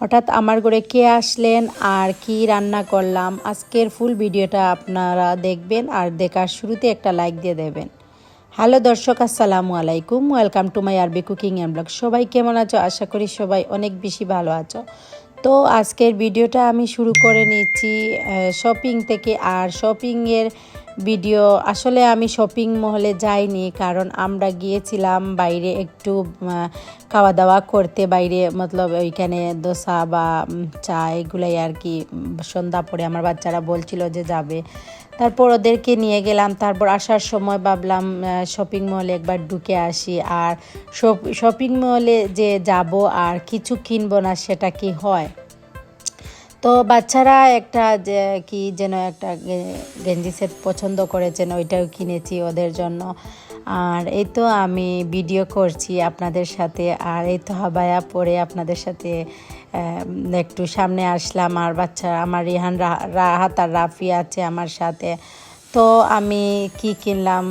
হঠাৎ আমার ঘরে কে আসলেন আর কি রান্না করলাম, আজকের ফুল ভিডিওটা আপনারা দেখবেন আর দেখার শুরুতে একটা লাইক দিয়ে দেবেন। হ্যালো দর্শক, আসসালামু আলাইকুম ওয়েলকাম টু মাই আরবি কুকিং অ্যান্ড ব্লগ সবাই কেমন আছো? আশা করি সবাই অনেক বেশি ভালো আছো। তো আজকের ভিডিওটা আমি শুরু করে নিচ্ছি শপিং থেকে। আর শপিংয়ের ভিডিও। আসলে আমি শপিং মহলে যাইনি, কারণ আমরা গিয়েছিলাম বাইরে একটু খাওয়া দাওয়া করতে বাইরে, মতলব ওইখানে দোসা বা চা এগুলাই আর কি সন্ধ্যা পরে আমার বাচ্চারা বলছিল যে যাবে। তারপর ওদেরকে নিয়ে গেলাম, তারপর আসার সময় ভাবলাম শপিং মলে একবার ঢুকে আসি, আর শপিং মলে যে যাব আর কিছু কিনবো না সেটা কি হয়? তো বাচ্চারা একটা যে কি যেন একটা গেঞ্জি সেট পছন্দ করেছেন, ওইটাও কিনেছি ওদের জন্য। আর এই তো আমি ভিডিও করছি আপনাদের সাথে, আর এই তো হাবায়া পরে আপনাদের সাথে একটু সামনে আসলাম। আর বাচ্চা, আমার রিহান রাহাত আর রাফি আছে আমার সাথে। তো আমি কি কিনলাম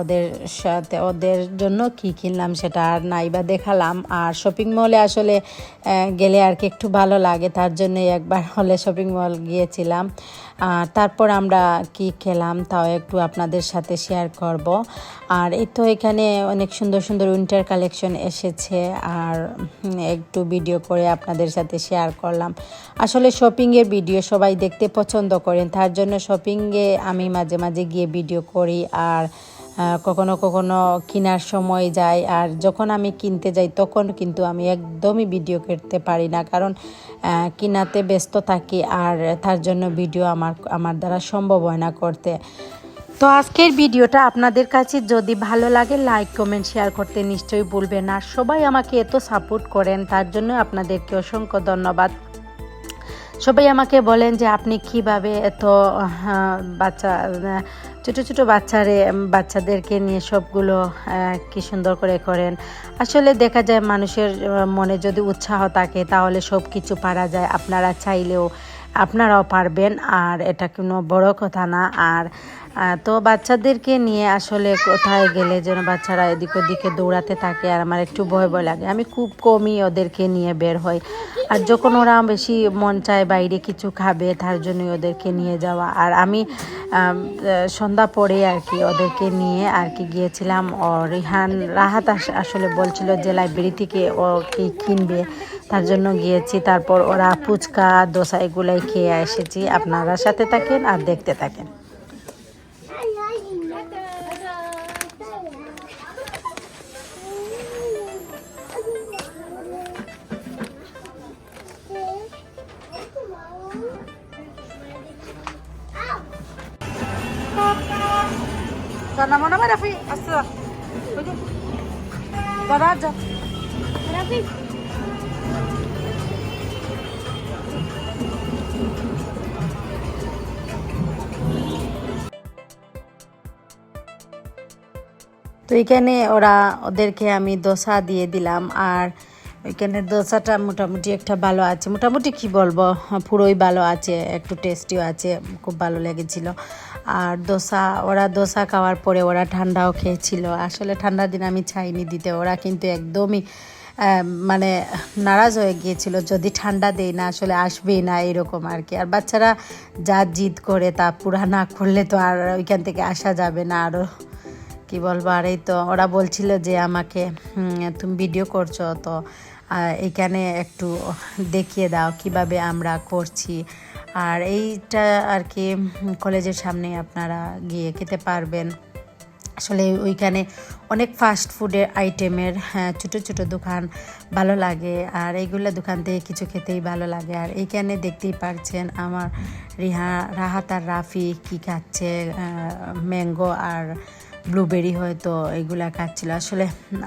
ওদের সাথে, ওদের জন্য কি কিনলাম সেটা আর নাই বা দেখালাম। আর শপিং মলে আসলে গেলে আর কি একটু ভালো লাগে, তার জন্য একবার হলে শপিং মল গিয়েছিলাম। আর তারপর আমরা কি খেলাম তাও একটু আপনাদের সাথে শেয়ার করব। আর এই তো এখানে অনেক সুন্দর সুন্দর উইন্টার কালেকশন এসেছে আর একটু ভিডিও করে আপনাদের সাথে শেয়ার করলাম। আসলে শপিংয়ের ভিডিও সবাই দেখতে পছন্দ করেন, তার জন্য শপিংয়ে আমি মাঝে মাঝে গিয়ে ভিডিও করি আর কখনো কখনো কেনার সময় যাই আর যখন আমি কিনতে যাই তখন কিন্তু আমি একদমই ভিডিও করতে পারি না। কারণ কিনাতে ব্যস্ত থাকি আর তার জন্য ভিডিও আমার আমার দ্বারা সম্ভব হয় না করতে। তো আজকের ভিডিওটা আপনাদের কাছে যদি ভালো লাগে লাইক কমেন্ট শেয়ার করতে নিশ্চয়ই ভুলবেন আর সবাই আমাকে এত সাপোর্ট করেন, তার জন্য আপনাদেরকে অসংখ্য ধন্যবাদ। সবাই আমাকে বলেন যে আপনি কীভাবে এত বাচ্চা ছোট ছোট বাচ্চারে বাচ্চাদেরকে নিয়ে সবগুলো কি সুন্দর করে করেন। আসলে দেখা যায় মানুষের মনে যদি উৎসাহ থাকে তাহলে সব কিছু পারা যায়। আপনারা চাইলেও আপনারাও পারবেন, আর এটা কোনো বড় কথা না। আর তো বাচ্চাদেরকে নিয়ে আসলে কোথায় গেলে যেন বাচ্চারা এদিক ওদিকে দৌড়াতে থাকে, আর আমার একটু ভয় ভয় লাগে। আমি খুব কমই ওদেরকে নিয়ে বের হই। আর যখন ওরা বেশি মন চায় বাইরে কিছু খাবে, তার জন্যই ওদেরকে নিয়ে যাওয়া। আর আমি, সন্ধ্যা পরে আর কি ওদেরকে নিয়ে আর কি গিয়েছিলাম। ও রিহান, রাহাত আস- আসলে বলছিল যে লাইব্রেরি থেকে ও কি কিনবে। তার জন্য গিয়েছি তারপর ওরা ফুচকা দোসা এগুলাই খেয়ে এসেছি আপনারা সাথে থাকেন আর দেখতে থাকেন naman, Rafi. Asa. Pwede. Daraja. তো এখানে ওরা ওদেরকে আমি দোসা দিয়ে দিলাম আর ওইখানে দোসাটা মোটামুটি একটা ভালো আছে। মোটামুটি কি বলব? পুরোই ভালো আছে, একটু টেস্টিও আছে, খুব ভালো লেগেছিল। আর দোসা, ওরা দোসা খাওয়ার পরে ওরা ঠান্ডাও খেয়েছিল। আসলে ঠান্ডার দিন আমি চাইনি দিতে, ওরা কিন্তু একদমই মানে নারাজ হয়ে গিয়েছিল, যদি ঠান্ডা দেই না, আসলে আসবেই না এরকম আর কি। আর বাচ্চারা যা জিদ করে তা পুরা না করলে তো আর ওইখান থেকে আসা যাবে না আরও কি বলব? আর এই তো ওরা বলছিল যে আমাকে তুমি ভিডিও করছ, তো এখানে একটু দেখিয়ে দাও কীভাবে আমরা করছি। আর এইটা আর কি কলেজের সামনে আপনারা গিয়ে খেতে পারবেন। আসলে ওইখানে অনেক ফাস্ট ফুডের আইটেমের ছোটো ছোটো দোকান ভালো লাগে। আর এইগুলো দোকান থেকে কিছু খেতেই ভালো লাগে। আর এইখানে দেখতেই পারছেন আমার রিহা, রাহাত আর রাফি কী খাচ্ছে ম্যাঙ্গো আর ব্লুবেরি হয়তো এগুলা খাচ্ছিল। আসলে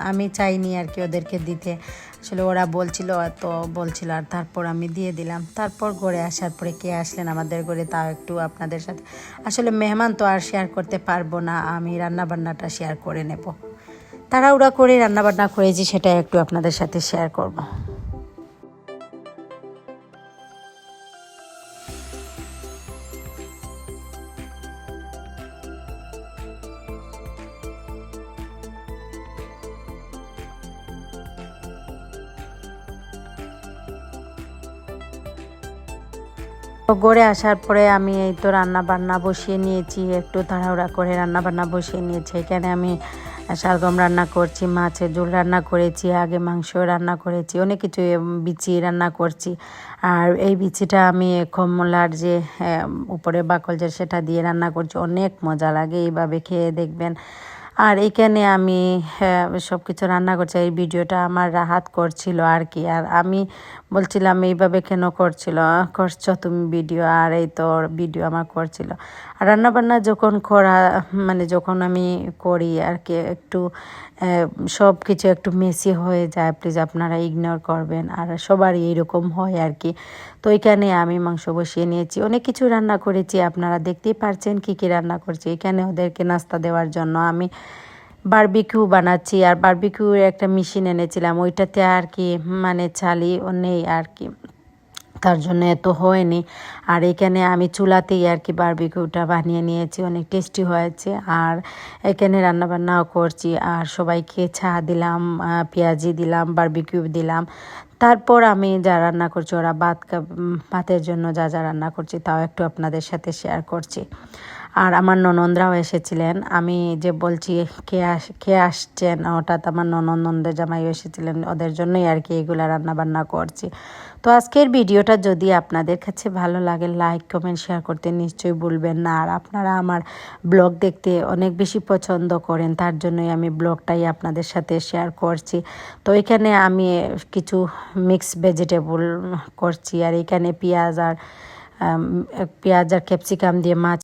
আমি চাইনি আর কি ওদেরকে দিতে। আসলে ওরা বলছিল, এত বলছিল আর তারপর আমি দিয়ে দিলাম। তারপর ঘরে আসার পরে কে আসলেন আমাদের ঘরে তাও একটু আপনাদের সাথে। আসলে মেহমান তো আর শেয়ার করতে পারব না, আমি রান্নাবান্নাটা শেয়ার করে নেব। তারা ওরা করে রান্নাবান্না করেছি, সেটা একটু আপনাদের সাথে শেয়ার করব। গড়ে আসার পরে আমি এই তো রান্না বান্না বসিয়ে নিয়েছি, একটু তাড়াহুড়া করে রান্না বান্না বসিয়ে নিয়েছি। এখানে আমি শালগম রান্না করছি, মাছের ঝোল রান্না করেছি, আগে মাংস রান্না করেছি, অনেক কিছু বিচি রান্না করছি। আর এই বিচিটা আমি কমলার যে উপরে বাকল যে, সেটা দিয়ে রান্না করছি। অনেক মজা লাগে এইভাবে খেয়ে দেখবেন। আর এখানে আমি সব কিছু রান্না করছি। এই ভিডিওটা আমার রাহাত করছিল আর কি। আর আমি বলছিলাম, এইভাবে কেন করছিল? করছ তুমি ভিডিও আর এই তো ভিডিও আমার করছিল। আর রান্নাবান্না যখন করা মানে যখন আমি করি আর কি, একটু সব কিছু একটু মেসি হয়ে যায়। প্লিজ আপনারা ইগনোর করবেন। আর সবারই এইরকম হয় আর কি। তো এখানে আমি মাংস বসিয়ে নিয়েছি। অনেক কিছু রান্না করেছি। আপনারা দেখতেই পারছেন কি কি রান্না করছি। এখানে ওদেরকে নাস্তা দেওয়ার জন্য আমি বারবিকিউ বানাচ্ছি আর বারবিকিউর একটা মেশিন এনেছিলাম। ওইটাতে আর কি মানে চালি নেই আর কি। তার জন্য এত হয়নি। আর এখানে আমি চুলাতেই আর কি বারবিকিউটা বানিয়ে নিয়েছি। অনেক টেস্টি হয়েছে। আর এখানে রান্নাবান্নাও করছি। আর সবাইকে চা দিলাম পেঁয়াজি দিলাম, বারবিকিউ দিলাম। তারপর আমি যা রান্না করছি, ওরা ভাত ভাতের জন্য যা যা রান্না করছি, তাও একটু আপনাদের সাথে শেয়ার করছি। আর আমার ননন্দরাও এসেছিলেন। আমি যে বলছি, কে আস, কে আসছেন? হঠাৎ আমার ননদ নন্দের জামাই এসেছিলেন। ওদের জন্যই আর কি এগুলো রান্নাবান্না করছি। তো আজকের ভিডিওটা যদি আপনাদের কাছে ভালো লাগে লাইক কমেন্ট শেয়ার করতে নিশ্চয়ই ভুলবেন না। আর আপনারা আমার ব্লগ দেখতে অনেক বেশি পছন্দ করেন, তার জন্যই আমি ব্লগটাই আপনাদের সাথে শেয়ার করছি। তো এখানে আমি কিছু মিক্স ভেজিটেবল করছি। আর এখানে পেঁয়াজ আর পেঁয়াজ আর ক্যাপসিকাম দিয়ে মাছ